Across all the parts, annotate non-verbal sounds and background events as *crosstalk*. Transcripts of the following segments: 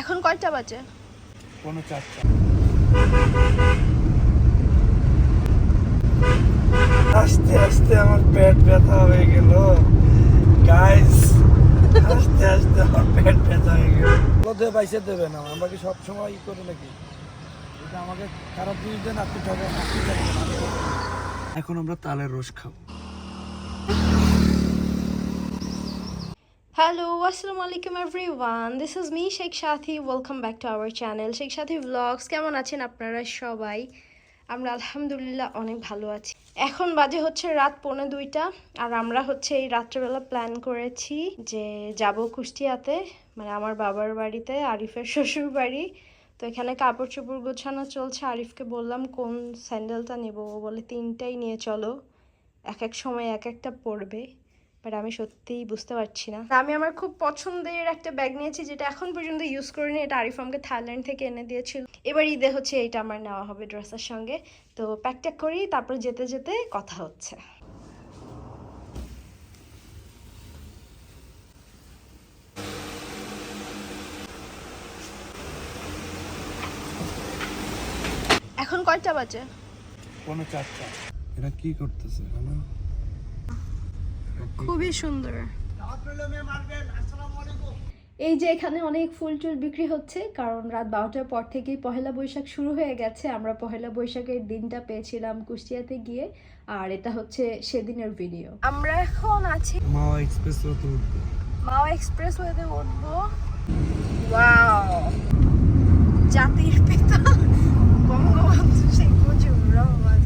এখন কয়টা বাজে? কোনো চারটা। আস্তে আস্তে আমার পেট ব্যথা হয়ে গেল। গাইস আস্তে আস্তে আমার পেট ব্যথা হয়ে গেল। লোদে বাইসে দেবে না, আমরা কি সব সময় ই করে নাকি? এটা আমাকে খারাপ জিনিস দেন আপনি ঠকেন। এখন আমরা তালের রস খাব। হ্যালো আসসালামু আলাইকুম everyone this is me Sheikh Sathi welcome back to our channel Sheikh Sathi vlogs কেমন আছেন আপনারা সবাই? আমরা আলহামদুলিল্লাহ অনেক ভালো আছি। এখন বাজে হচ্ছে রাত পৌনে দুইটা, আর আমরা হচ্ছে এই রাত্রেবেলা প্ল্যান করেছি যে যাব কুষ্টিয়াতে মানে আমার বাবার বাড়িতে, আরিফের শ্বশুর বাড়ি। তো এখানে কাপড় চোপড় গোছানো চলছে। আরিফকে বললাম, কোন স্যান্ডেলটা নেব? বলে, তিনটাই নিয়ে চলো। এক এক সময় এক একটা পড়বে বাট আমি সত্যিই বুঝতে পারছি না। আমি আমার খুব পছন্দের একটা ব্যাগ নিয়েছি যেটা এখন পর্যন্ত ইউজ করিনি এটা আরিফ আমাকে থাইল্যান্ড থেকে এনে দিয়েছিল। এবার ঈদে হচ্ছে এইটা আমার নেওয়া হবে ড্রেসের সঙ্গে। তো প্যাক ট্যাক করি তারপর যেতে যেতে কথা হচ্ছে। এখন কয়টা বাজে? কোনো চারটা। এটা কি করতেছে খুবই সুন্দর। এই যে এখানে অনেক ফুল টুল বিক্রি হচ্ছে কারণ রাত বারোটার পর থেকেই পহেলা বৈশাখ শুরু হয়ে গেছে। আমরা পহেলা বৈশাখের দিনটা পেয়েছিলাম কুষ্টিয়াতে গিয়ে আর এটা হচ্ছে সেদিনের ভিডিও আমরা এখন আছি মাওয়া এক্সপ্রেস উঠবো। মাও এক্সপ্রেস ওয়েতে উঠবো। ওয়াও! জাতির পিতা বঙ্গবন্ধু শেখ মুজিবুর রহমান।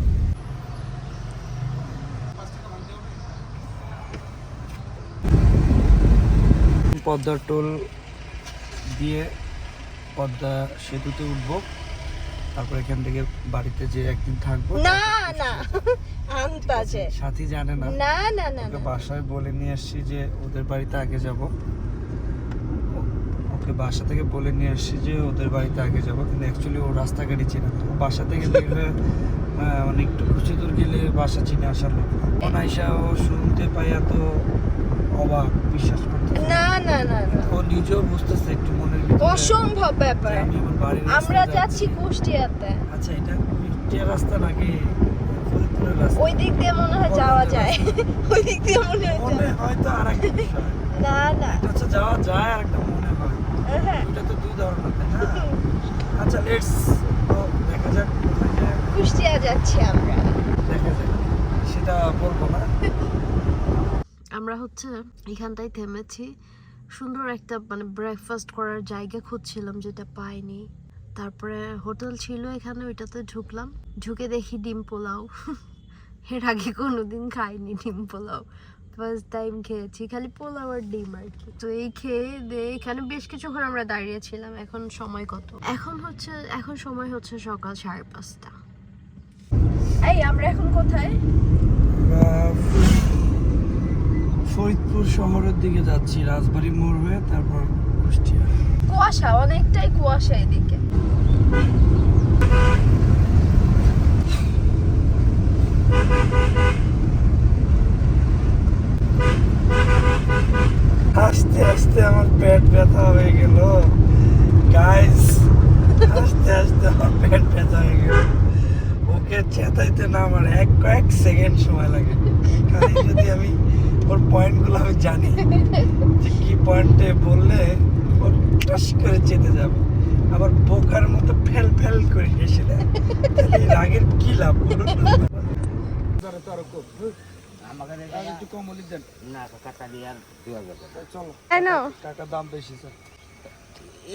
পদ্মার টোল দিয়ে পদ্মা সেতুতে উঠবো। তারপর এখান থেকে বাড়িতে যে একদিন থাকব না না আন্তাজে সাথী জানে না। না না না ওকে বাসায় বলে নিয়ে আসছি যে ওদের বাড়িতে আগে যাব। ওকে বাসা থেকে বলে নিয়ে আসছি যে ওদের বাড়িতে আগে যাব কিন্তু অ্যাকচুয়ালি ও রাস্তাঘাটই চেনে না। বাসা থেকে বের হয়ে আহ, মানে একটু কিছু দূর গেলে বাসা চিনে আসার লোক ও শুনতে পাই এত অবাক। বিশ্বাস না। না না না ও নিজেও বুঝতেছে একটু মনের ভিতরে অসম্ভব ব্যাপার আমি আমার বাড়ির আমরা যাচ্ছি। কুষ্টিয়াতে। আচ্ছা এটা কুষ্টিয়া রাস্তা নাকি? ফরিদপুরের রাস্তা। ওই দিক দিয়ে মনে হয় যাওয়া যায়। *laughs* ওই দিক দিয়ে মনে হয় মনে যাওয়া- হয়তো আর একটা বিষয়। না না। হচ্ছে যাওয়া যায় আর একটা মনে হয়। হ্যাঁ এটা তো দুই ধরনের না? আচ্ছা লেটস তো দেখা যাক কোথায় যায়। কুষ্টিয়া যাচ্ছি আমরা। দেখা যাক সেটা বলব না। *laughs* আমরা হচ্ছে এখানটায় থেমেছি। সুন্দর একটা মানে ব্রেকফাস্ট করার জায়গা খুঁজছিলাম যেটা পাইনি। তারপরে হোটেল ছিল এখানে, ওইটাতে ঢুকলাম। ঢুকে দেখি ডিম পোলাও। *laughs* এর আগে কোনোদিন খাইনি ডিম পোলাও। ফার্স্ট টাইম খেয়েছি, খালি পোলাও আর ডিম আর কি। তো এই খেয়ে দিয়ে এখানে বেশ কিছুক্ষণ আমরা দাঁড়িয়েছিলাম এখন সময় কত? এখন হচ্ছে, এখন সময় হচ্ছে সকাল সাড়ে পাঁচটা। এই, আমরা এখন কোথায়? ফরিদপুর শহরের দিকে যাচ্ছি রাজবাড়ি মোড় হয়ে তারপর কুষ্টিয়া। কুয়াশা অনেকটাই কুয়াশা এদিকে আস্তে আস্তে আমার পেট ব্যথা হয়ে গেল গাইস আস্তে আস্তে আমার পেট ব্যথা হয়ে গেল ওকে চেতাইতে না আমার এক কয়েক সেকেন্ড সময় লাগে। খালি যদি আমি ওর পয়েন্টগুলো আমি জানি যে কি পয়েন্টে বললে ও টাস করে চেতে যাবে। আবার বোকার মতো ফেল ফেল করে হেসে দেয়। তাহলে রাগের কি লাভ? বলুন আর একটু কম হলি দেন। না কাকা দিয়ে আর দেওয়া যাবে না। চলো. টাকা দাম বেশি স্যার।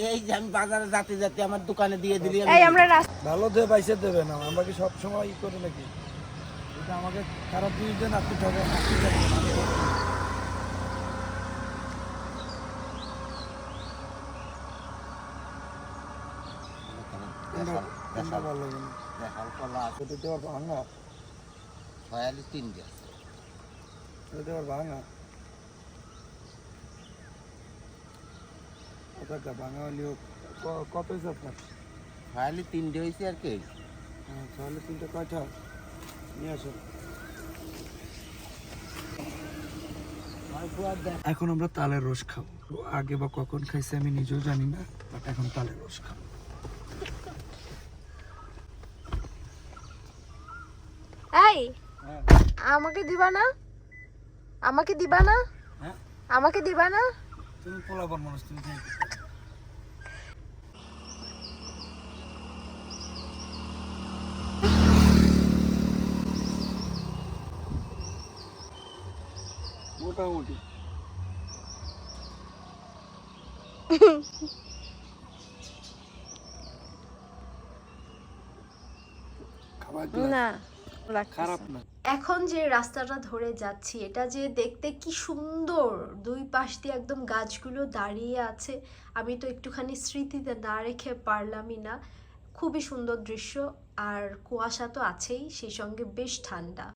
এই যে আমি বাজারে যাতে যাতে আমার দোকানে দিয়ে দিলি এই আমরা ভালো দিয়ে বাইসে দেবে না। আমরা কি সব সময় ই করি নাকি? এটা আমাকে খারাপ জিনিস দেন আপনি ঠকেন দেওয়ার ভাঙা। ছয়ালি তিনটে এটা ভাঙা ওটা ভাঙা হলেও ক- কত হয়েছে আপনার? ছয়ালি তিনটে হয়েছে আর কি। হ্যাঁ তাহলে তিনটে কয়টা নিয়ে আসো এখন আমরা তালের রস খাব। আগে বা কখন খাইছে আমি নিজেও জানি না বাট এখন তালের রস খাব। এই আমাকে দিবা না? আমাকে দিবা না? হ্যাঁ। আমাকে দিবা না? তুমি পোলাবার মানুষ তুমি মোটামুটি। না খারাপ না। এখন যে রাস্তাটা ধরে যাচ্ছি এটা যে দেখতে কি সুন্দর। দুই পাশ দিয়ে একদম গাছগুলো দাঁড়িয়ে আছে। আমি তো একটুখানি স্মৃতিতে না রেখে পারলামই না। খুবই সুন্দর দৃশ্য। আর কুয়াশা তো আছেই সেই সঙ্গে বেশ ঠান্ডা।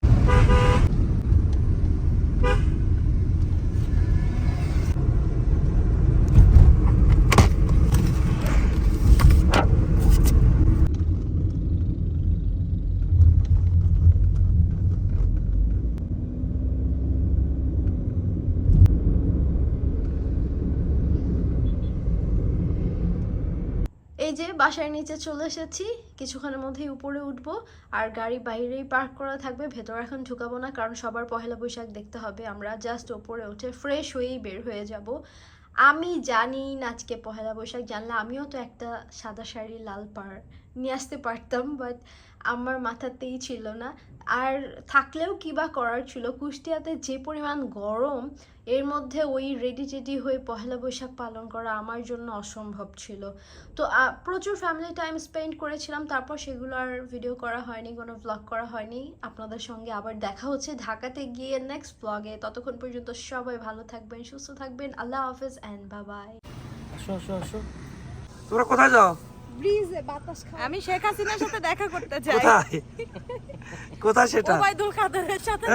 যে বাসার নিচে চলে এসেছি। কিছুক্ষণের মধ্যেই উপরে উঠবো। আর গাড়ি বাইরেই পার্ক করা থাকবে। ভেতর এখন ঢুকাবো না, কারণ সবার পহেলা বৈশাখ দেখতে হবে। আমরা জাস্ট ওপরে উঠে ফ্রেশ হয়েই বের হয়ে যাব। আমি জানি আজকে পহেলা বৈশাখ, জানলে আমিও তো একটা সাদা শাড়ি, লাল পাড় নিয়ে আসতে পারতাম বাট আমার মাথাতেই ছিল না। আর থাকলেও কি বা করার ছিল? কুষ্টিয়াতে যে পরিমাণ গরম এর মধ্যে ওই রেডি টেডি হয়ে পহেলা বৈশাখ পালন করা আমার জন্য অসম্ভব ছিল। তো প্রচুর ফ্যামিলি টাইম স্পেন্ড করেছিলাম তারপর সেগুলো আর ভিডিও করা হয়নি কোনো ব্লগ করা হয়নি। আপনাদের সঙ্গে আবার দেখা হচ্ছে ঢাকাতে গিয়ে নেক্সট ব্লগে ততক্ষণ পর্যন্ত সবাই ভালো থাকবেন সুস্থ থাকবেন। আল্লাহ হাফেজ অ্যান্ড বাবাই আসো আসো আসো। তোমরা কোথায় যাও? ব্রিজে বাতাস আমি শেখ হাসিনার সাথে দেখা করতে চাই কোথায়? কোথায় সেটা? ওবায়দুল কাদেরের সাথে।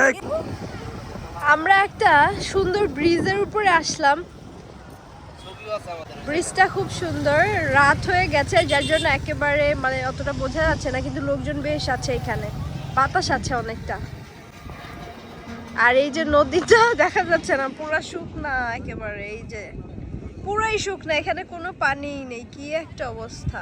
আমরা একটা সুন্দর ব্রিজের উপরে আসলাম। ব্রিজটা খুব সুন্দর। রাত হয়ে গেছে যার জন্য একেবারে মানে অতটা বোঝা যাচ্ছে না কিন্তু লোকজন বেশ আছে এখানে। বাতাস আছে অনেকটা। আর এই যে নদীটা *laughs* দেখা যাচ্ছে না পুরো শুকনা একেবারে এই যে। পুরাই শুকনা এখানে কোনো পানিই নেই কি একটা অবস্থা।